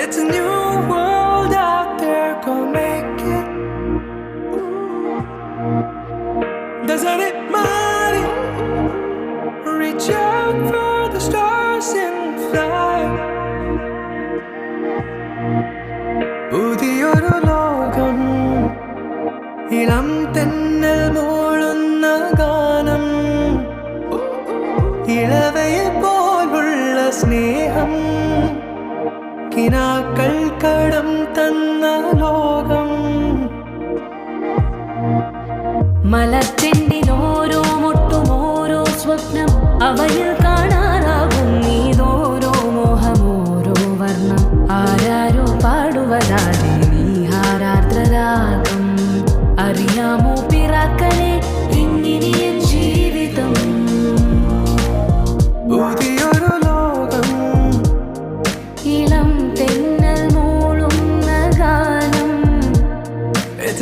It's a new world out there, go make it. Doesn't it matter? Reach out for the stars and fly. പുതിയൊരു ലോകം ഇളം തെന്നൽ മൂളുന്ന സ്നേഹം കിനാക്കൾ കടം തന്ന ലോകം. മലത്തിന്റെ ഓരോ മുട്ടും ഓരോ സ്വപ്നം അവയിൽ കാണാറാകും നീതോരോ മോഹം ഓരോ വർണം. ആരാരോ പാടുവതാതെ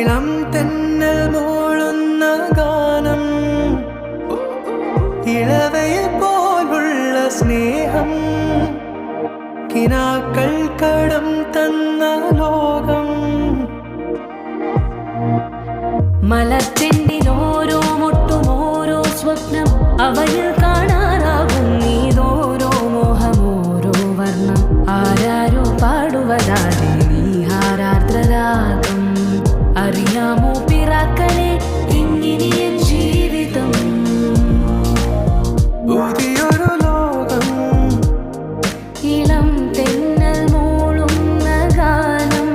ഇളം തെന്നൽ മൂളുന്ന ഗാനം. ഇളവയെ പോലുള്ള സ്നേഹം. കിനാക്കൾ കടം തന്ന ലോകം. മലത്തിന്റെ ഓരോ മുട്ടും ഓരോ സ്വപ്നം അവയിൽ കാണാനാകും നീതോരോ മോഹമോരോ വർണം. ആരാരോ അറിയാമോ പിറാക്കളെ ഇങ്ങനെ ജീവിതം. പുതിയൊരു ലോകം. തെന്നൽ മൂളുന്ന ഗാനം.